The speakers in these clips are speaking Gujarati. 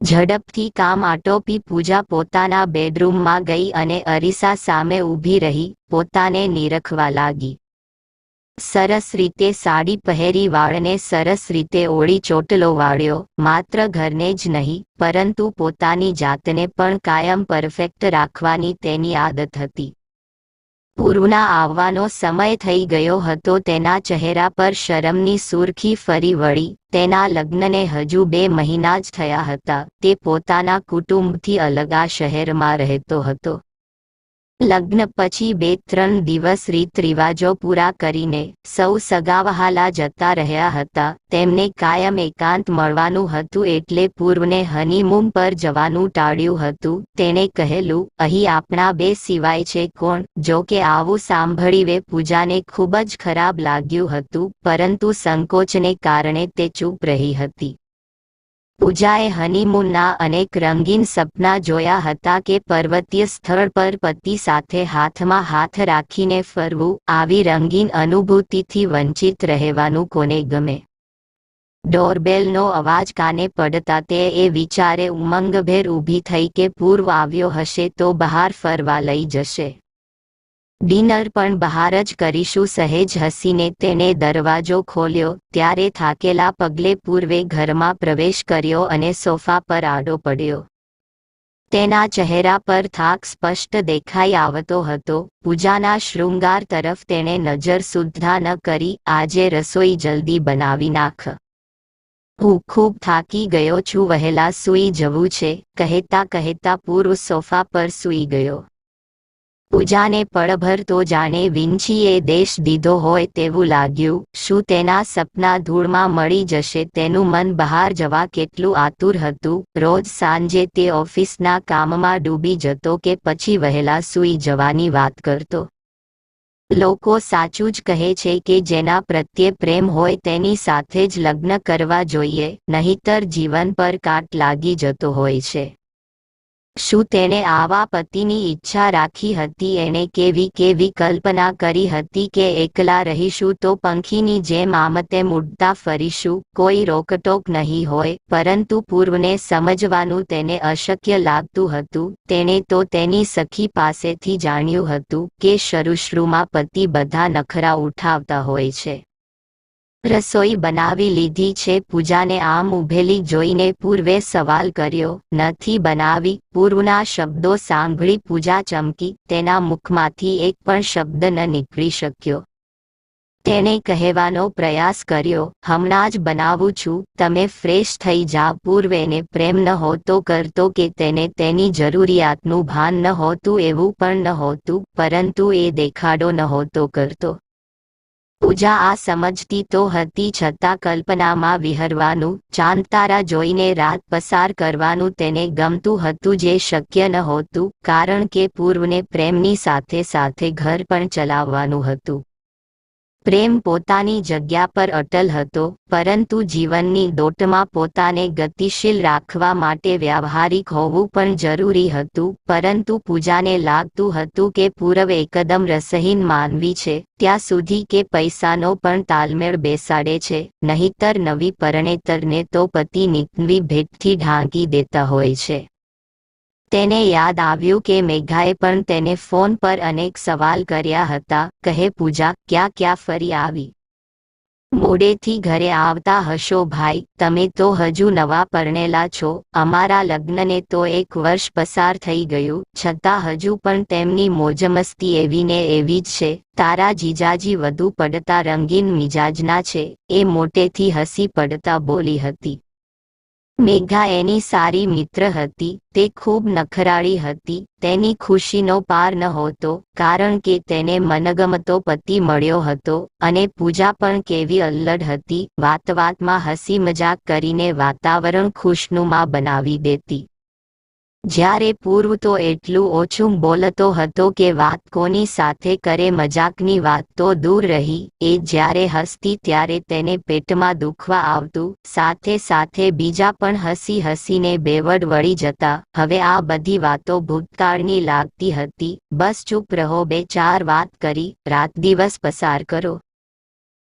ઝડપથી કામ આટોપી પૂજા પોતાના બેડરૂમમાં ગઈ અને અરીસા સામે ઊભી રહી, પોતાને નીરખવા લાગી. સરસ રીતે સાડી પહેરી વાળને સરસ રીતે ઓળી ચોટલો વાળ્યો, માત્ર ઘરને જ નહીં, પરંતુ પોતાની જાતને પણ કાયમ પરફેક્ટ રાખવાની તેની આદત હતી. પૂર્વના આવવાનો સમય થઈ ગયો હતો તેના ચહેરા પર શરમની સુરખી ફરી વળી, તેના લગ્નને હજુ બે મહિના જ થયા હતા, તે પોતાના કુટુંબથી અલગા શહેરમાં રહેતો હતો. લગ્ન પછી બે ત્રણ દિવસ રીત રિવાજો પૂરા કરીને સૌ સગાવહાલા જતા રહ્યા હતા. તેમને કાયમ એકાંત મળવાનું હતું એટલે પૂર્વને હનીમૂન પર જવાનું ટાળ્યું હતું. તેણે કહેલું, અહીં આપણા બે સિવાય છે કોણ? જો કે આવું સાંભળીને પૂજાને ખૂબ જ ખરાબ લાગ્યું હતું, પરંતુ સંકોચને કારણે તે ચૂપ રહી હતી. પૂજાએ હનીમૂનના અનેક રંગીન સપના જોયા હતા કે પર્વતીય સ્થળ પર પતિ સાથે હાથમાં હાથ રાખીને ફરવું, આવી રંગીન અનુભૂતિથી વંચિત રહેવાનું કોને ગમે? ડોરબેલનો અવાજ કાને પડતા તે એ વિચારે ઉમંગભેર ઊભી થઈ કે પૂર્વ આવ્યો હશે તો બહાર ફરવા લઈ જશે. ડિનર પણ બહાર જ કરીશું. સહેજ હસીને તેણે દરવાજો ખોલ્યો. ત્યારે થાકેલા પગલે પૂર્વે ઘરમાં પ્રવેશ કર્યો અને સોફા પર આડો પડ્યો. તેના ચહેરા પર થાક સ્પષ્ટ દેખાઈ આવતો હતો. પૂજાના શૃંગાર તરફ તેણે નજર સુદ્ધા ન કરી. આજે રસોઈ જલ્દી બનાવી નાખ. હું ખૂબ થાકી ગયો છું. વહેલા સૂઈ જવું છે. કહેતા કહેતા પૂર્વ સોફા પર સૂઈ ગયો. પૂજાને પળભર તો જાણે વિંછીએ દેશ દીધો હોય તેવું લાગ્યું. શું તેના સપના ધૂળમાં મળી જશે? તેનું મન બહાર જવા કેટલું આતુર હતું. રોજ સાંજે તે ઓફિસના કામમાં ડૂબી જતો કે પછી વહેલા સૂઈ જવાની વાત કરતો. લોકો સાચું જ કહે છે કે જેના પ્રત્યે પ્રેમ હોય તેની સાથે જ લગ્ન કરવા જોઈએ, નહીતર જીવન પર કાટ લાગી જતો હોય છે. શું તેણે આવા પતિની ઈચ્છા રાખી હતી? એણે કેવી કેવી કલ્પના કરી હતી કે એકલા રહીશું તો પંખીની જેમ આમતે મૂડતા ફરીશું? કોઈ રોકટોક નહીં હોય, પરંતુ પૂર્વને સમજવાનું તેને અશક્ય લાગતું હતું. તેણે તો તેની સખી પાસેથી જાણ્યું હતું કે શરૂશ્રુમાં પતિ બધા નખરા ઉઠાવતા હોય છે. રસોઈ બનાવી લીધી છે. પૂજાને આમ ઉભેલી જોઈને પૂર્વે સવાલ કર્યો, નથી બનાવી? પૂર્વના શબ્દો સાંભળી પૂજા ચમકી. તેના મુખમાંથી એક પણ શબ્દ ન નીકળી શક્યો. તેણે કહેવાનો પ્રયાસ કર્યો, હમણાં જ બનાવું છું. તમે ફ્રેશ થઈ જા પૂર્વેને પ્રેમ ન હોતો કરતો કે તેને તેની જરૂરિયાતનું ભાન ન હોતું એવું પણ ન હોતું પરંતુ એ દેખાડો નહોતો કરતો. પૂજા આ સમજતી તો હતી છતાં કલ્પનામાં વિહરવાનું, ચાંદતારા જોઈને રાત પસાર કરવાનું તેને ગમતું હતું જે શક્ય નહોતું કારણ કે પૂર્વને પ્રેમની સાથે સાથે ઘર પણ ચલાવવાનું હતું. પ્રેમ પોતાની જગ્યા પર અટલ હતો, પરંતુ જીવનની દોટમાં પોતાને ગતિશીલ રાખવા માટે વ્યાવહારિક હોવું પણ જરૂરી હતું, પરંતુ પૂજાને લાગતું હતું કે પૂરવ એકદમ રસહીન માનવી છે, ત્યાં સુધી કે પૈસાનો પણ તાલમેળ બેસાડે છે, નહીતર નવી પરણેતરને તો પતિ નીકવી ભેટથી ઢાંકી દેતા હોય છે. તેને યાદ આવ્યું કે મેઘાએ પણ તેને ફોન પર અનેક સવાલ કર્યા હતા, કહે પૂજા, ક્યાં ક્યાં ફરી આવી? મોડેથી ઘરે આવતા હશો ભાઈ, તમે તો હજુ નવા પરણેલા છો, અમારા લગ્નને તો એક વર્ષ પસાર થઈ ગયું, છતાં હજુ પણ તેમની મોજમસ્તી એવી ને એવી જ છે, તારા જીજાજી વધુ પડતા રંગીન મિજાજના છે, એ મોટેથી હસી પડતા બોલી હતી. મેઘા એની સારી મિત્ર હતી, તે ખૂબ નખરાળી હતી, તેની ખુશીનો પાર નહોતો કારણ કે તેને મનગમતો પતિ મળ્યો હતો, અને પૂજા પણ કેવી અલ્લડ હતી, વાત વાતમાં હસી મજાક કરીને વાતાવરણ ખુશનુમા બનાવી દેતી. જ્યારે પૂર્વ તો એટલું ઓછું બોલતો હતો કે વાત કોની સાથે કરે મજાકની વાત તો દૂર રહી. એ જ્યારે હસતી ત્યારે તેને પેટમાં દુખવા આવતું. સાથે સાથે બીજા પણ હસી હસીને બેવડ વળી જતા. હવે આ બધી વાતો ભૂતકાળની લાગતી હતી. બસ ચૂપ રહો, બે ચાર વાત કરી. રાત દિવસ પસાર કરો.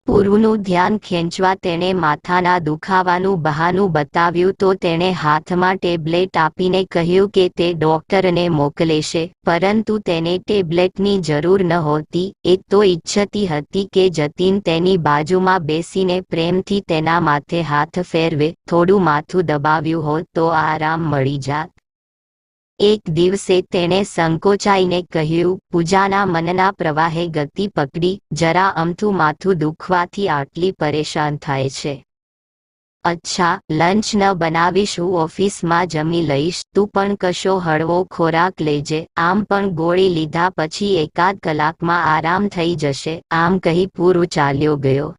પૂર્વનું ધ્યાન ખેંચવા તેણે માથાના દુખાવાનું બહાનું બતાવ્યું તો તેણે હાથમાં ટેબ્લેટ આપીને કહ્યું કે તે ડોક્ટરને મોકલેશે, પરંતુ તેને ટેબ્લેટની જરૂર નહોતી, એ તો ઈચ્છતી હતી કે જતીન તેની બાજુમાં બેસીને પ્રેમથી તેના માથે હાથ ફેરવે, થોડું માથું દબાવ્યું હોત તો આરામ મળી જાત. એક દિવસે તેણે સંકોચાઈને કહ્યું, પૂજાના મનના પ્રવાહે ગતિ પકડી, જરા અમથું માથું દુખવાથી આટલી પરેશાન થાય છે. અચ્છા લંચ ન બનાવીશ, હું ઓફિસમાં જમી લઈશ, તું પણ કશો હળવો ખોરાક લેજે. આમ પણ ગોળી લીધા પછી એકાદ કલાકમાં આરામ થઈ જશે, આમ કહી પૂરું ચાલ્યો ગયો.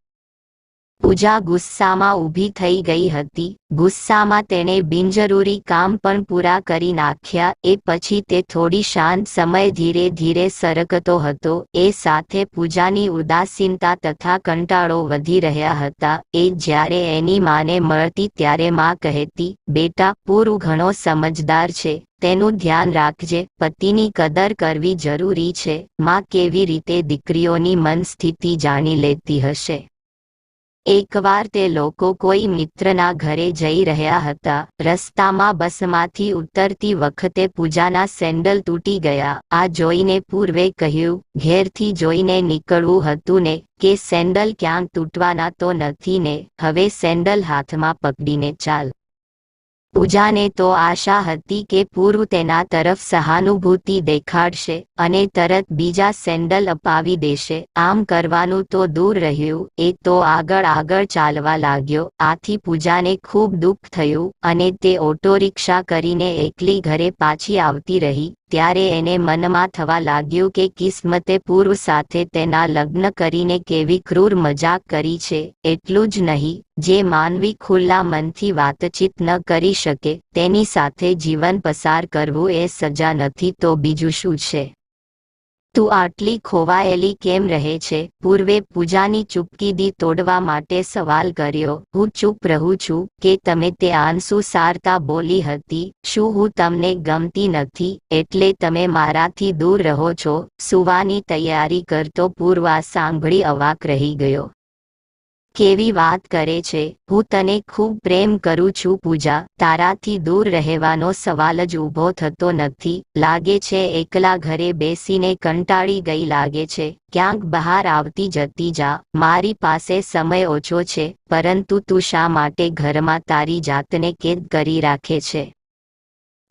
પૂજા ગુસ્સામાં ઊભી થઈ ગઈ હતી. ગુસ્સામાં તેણે બિનજરૂરી કામ પણ પૂરા કરી નાખ્યા. એ પછી તે થોડી શાંત સમય ધીરે ધીરે સરકતો હતો. એ સાથે પૂજાની ઉદાસીનતા તથા કંટાળો વધી રહ્યા હતા. એ જ્યારે એની માને મળતી ત્યારે માં કહેતી, બેટા, પૂરું ઘણો સમજદાર છે. તેનું ધ્યાન રાખજે. પતિની કદર કરવી જરૂરી છે. માં કેવી રીતે દીકરીઓની મન સ્થિતિ જાણી લેતી હશે? એકવાર તે લોકો કોઈ મિત્રના ઘરે જઈ રહ્યા હતા, રસ્તામાં બસમાંથી ઉતરતી વખતે પૂજાના સેન્ડલ તૂટી ગયા. આ જોઈને પૂર્વે કહ્યું, ઘેરથી જોઈને નીકળવું હતું ને, કે સેન્ડલ ક્યાંક તૂટવાના તો નથી ને, હવે સેન્ડલ હાથમાં પકડીને ચાલ. પૂજાને તો આશા હતી કે પૂર્વ તેના તરફ સહાનુભૂતિ દેખાડશે અને તરત બીજા સેન્ડલ અપાવી દેશે. આમ કરવાનું તો દૂર રહ્યું, એ તો આગળ આગળ ચાલવા લાગ્યો. આથી પૂજાને ખૂબ દુઃખ થયું અને તે ઓટો રિક્ષા કરીને એકલી ઘરે પાછી આવતી રહી. ત્યારે એને મનમાં થવા લાગ્યું કે કિસ્મતે પૂર્વ સાથે તેના લગ્ન કરીને કેવી ક્રૂર મજાક કરી છે, એટલું જ નહીં, જે માનવી ખુલ્લા મનથી વાતચીત ન કરી શકે, તેની સાથે જીવન પસાર કરવું એ સજા નથી તો બીજું શું છે? તું આટલી ખોવાયેલી કેમ રહે છે? પૂર્વે પૂજાની ચૂપકીદી તોડવા માટે સવાલ કર્યો. હું ચૂપ રહું છું કે તમે તે આંસુ સારતા બોલી હતી. શું હું તમને ગમતી નથી? એટલે તમે મારાથી દૂર રહો છો. સુવાની તૈયારી કરતો પૂર્વા સાંભળી અવાક રહી ગયો. કેવી વાત કરે છે? હું તને ખૂબ પ્રેમ કરું છું પૂજા. તારાથી દૂર રહેવાનો સવાલ જ ઊભો થતો નથી. લાગે છે એકલા ઘરે બેસીને કંટાળી ગઈ લાગે છે. ક્યાંક બહાર આવતી જતી જા. મારી પાસે સમય ઓછો છે, પરંતુ તું શા માટે ઘરમાં તારી જાતને કેદ કરી રાખે છે?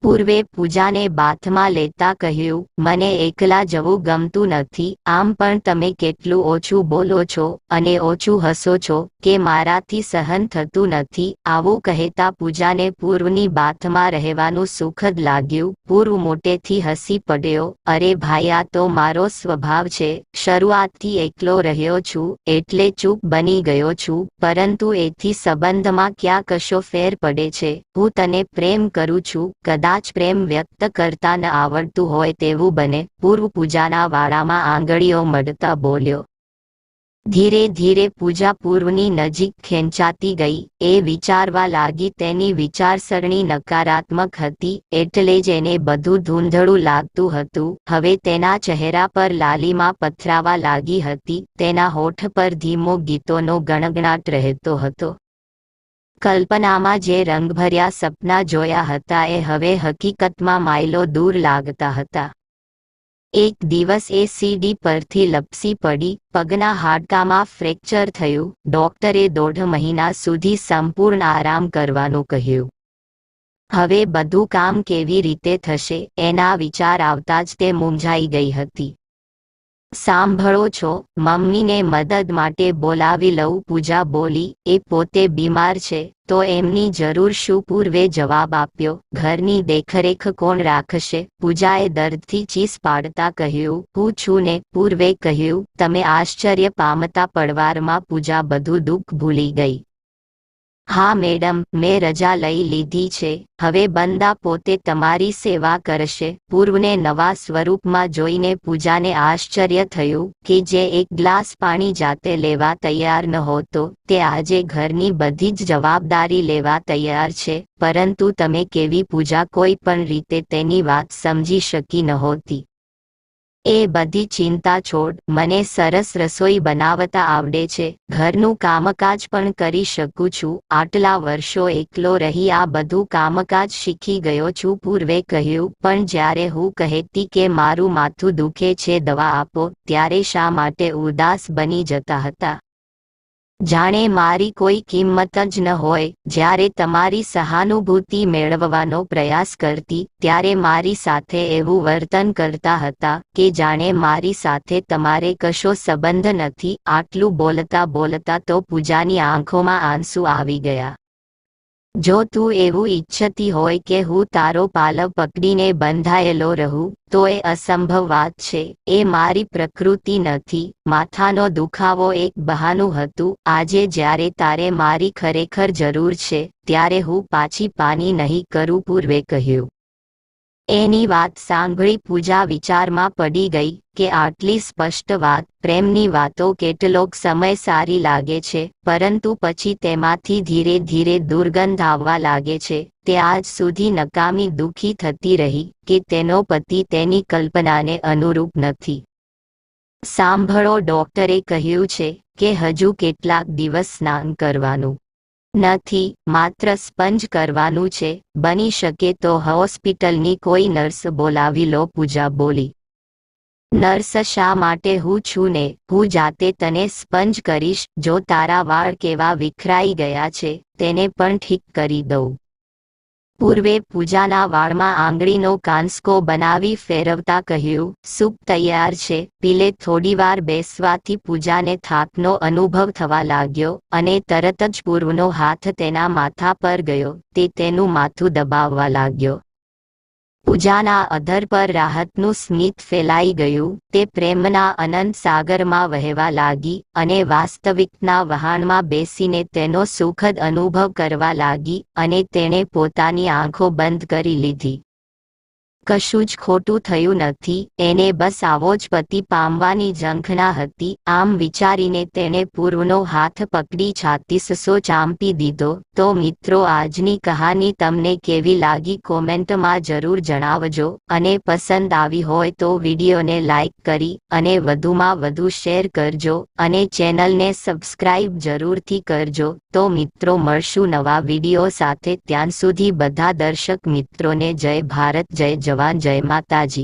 પૂર્વે પૂજાને બાથમાં લેતા કહ્યું, મને એકલા જવું ગમતું નથી, આમ પણ તમે કેટલું ઓછું બોલો છો અને ઓછું હસો છો કે મારાથી સહન થતું નથી. આવું કહેતા પૂજાને પૂર્વની બાથમાં રહેવાનું સુખદ લાગ્યું. પૂર્વ મોટેથી હસી પડ્યો, અરે ભાઈ, આ તો મારો સ્વભાવ છે, શરૂઆતથી એકલો રહ્યો છું, એટલે ચૂપ બની ગયો છું, પરંતુ એથી સંબંધમાં ક્યાં કશો ફેર પડે છે, હું તને પ્રેમ કરું છું, કદાચ કદાચ પ્રેમ વ્યક્ત કરતા ન આવડતું હોય તેવું બને, પૂર્વ પૂજાના વાળામાં આંગળીઓ મડતા બોલ્યો. ધીરે ધીરે પૂજા પૂર્વની નજીક ખેંચાતી ગઈ, એ વિચારવા લાગી તેની વિચારસરણી નકારાત્મક હતી, એટલે જ એને બધું ધૂંધળું લાગતું હતું, હવે તેના ચહેરા પર લાલીમાં પથરાવા લાગી હતી, તેના હોઠ પર ધીમો ગીતોનો ગણગણાટ રહેતો હતો. કલ્પનામાં જે રંગભર્યા સપના જોયા હતા એ હવે હકીકતમાં માઇલો દૂર લાગતા હતા. એક દિવસ એ સીડી પરથી લપસી પડી, પગના હાડકામાં ફ્રેક્ચર થયું, ડોક્ટરે દોઢ મહિના સુધી સંપૂર્ણ આરામ કરવાનું કહ્યું. હવે બધું કામ કેવી રીતે થશે એના વિચાર આવતા જ તે મૂંઝાઈ ગઈ હતી. સાંભળો છો, મમ્મીને મદદ માટે બોલાવી લઉં, પૂજા બોલી, એ પોતે બીમાર છે, તો એમની જરૂર શું? પૂર્વે જવાબ આપ્યો, ઘરની દેખરેખ કોણ રાખશે? પૂજાએ દર્દથી ચીસ પાડતા કહ્યું હું છું ને, પૂર્વે કહ્યું, તમે આશ્ચર્ય પામતા પડવારમાં પૂજા બધું દુઃખ ભૂલી ગઈ. હા, મેડમ, મેં રજા લઈ લીધી છે. હવે બંદા પોતે તમારી સેવા કરશે. પૂર્વને નવા સ્વરૂપમાં જોઈને પૂજાને આશ્ચર્ય થયું કે જે એક ગ્લાસ પાણી જાતે લેવા તૈયાર નહોતો, તે આજે ઘરની બધી જ જવાબદારી લેવા તૈયાર છે. પરંતુ તમે કેવી પૂજા કોઈ પણ રીતે તેની વાત સમજી શકી નહોતી. એ બધી ચિંતા છોડ, મને સરસ રસોઈ બનાવતા આવડે છે, ઘરનું કામકાજ પણ કરી શકું છું, આટલા વર્ષો એકલો રહી આ બધું કામકાજ શીખી ગયો છું, પૂર્વે કહ્યું, પણ જ્યારે હું કહેતી કે મારું માથું દુખે છે, દવા આપો, ત્યારે શા માટે ઉદાસ બની જતા હતા? જાણે મારી કોઈ કિંમત જ ન હોય, જ્યારે તમારી સહાનુભૂતિ મેળવવાનો પ્રયાસ કરતી, ત્યારે મારી સાથે એવું વર્તન કરતા હતા કે જાણે મારી સાથે તમારે કશો સંબંધ નથી, આટલું બોલતા બોલતા તો પૂજાની આંખોમાં આંસુ આવી ગયા. જો તું એવું ઈચ્છતી હોય કે હું તારો પાલવ પકડીને બંધાયેલો રહું, તો એ અસંભવ વાત છે. એ મારી પ્રકૃતિ નથી. માથાનો દુખાવો એક બહાનું હતું. આજે જ્યારે તારે મારી ખરેખર જરૂર છે, ત્યારે હું પાછી પાની નહીં કરું, પૂર્વે કહ્યું. એની વાત સાંભળી પૂજા વિચારમાં પડી ગઈ કે આટલી સ્પષ્ટ વાત, પ્રેમની વાતો કેટલોક સમય સારી લાગે છે, પરંતુ પછી તેમાંથી ધીરે ધીરે દુર્ગંધ આવવા લાગે છે, તે આજ સુધી નકામી દુઃખી થતી રહી કે તેનો પતિ તેની કલ્પનાને અનુરૂપ નથી. સાંભળો, ડોક્ટરે કહ્યું છે કે હજુ કેટલાક દિવસ સ્નાન કરવાનું. નથી, માત્ર સ્પંજ કરવાનું છે. બની શકે તો હોસ્પિટલની કોઈ નર્સ બોલાવી લો પૂજા બોલી. નર્સ, શા માટે હું છું ને? હું જાતે તને સ્પંજ કરીશ. જો તારા વાળ કેવા વિખરાઈ ગયા છે, તેને પણ ઠીક કરી દઉં. પૂર્વે પૂજાના વાળમાં આંગળીનો કાંસકો બનાવી ફેરવતા કહ્યું સૂપ તૈયાર છે. પીલે થોડીવાર બેસવાથી પૂજાને થાકનો અનુભવ થવા લાગ્યો અને તરત જ પૂર્વનો હાથ તેના માથા પર ગયો, તે તેનું માથું દબાવવા લાગ્યો. પૂજાના અધર પર રાહતનું સ્મિત ફેલાઈ ગયું, તે પ્રેમના અનંત સાગરમાં વહેવા લાગી અને વાસ્તવિકના વહાણમાં બેસીને તેનો સુખદ અનુભવ કરવા લાગી અને તેણે પોતાની આંખો બંધ કરી લીધી. કશું જ ખોટું થયું નથી. એને બસ આવો જ પતિ પામવાની ઝંખના હતી. આમ વિચારીને તેણે પૂર્વનો હાથ પકડી છાતીસસો ચાંપી દીધો. તો મિત્રો, આજની કહાની તમને કેવી લાગી કોમેન્ટમાં જરૂર જણાવજો. અને પસંદ આવી હોય તો વિડીયોને લાઇક કરી અને વધુમાં વધુ શેર કરજો. અને ચેનલને સબસ્ક્રાઇબ જરૂરથી કરજો. તો મિત્રો, મળશું નવા વીડિયો સાથે. ત્યાં સુધી બધા દર્શક મિત્રોને જય ભારત, જય જવાન જય માતાજી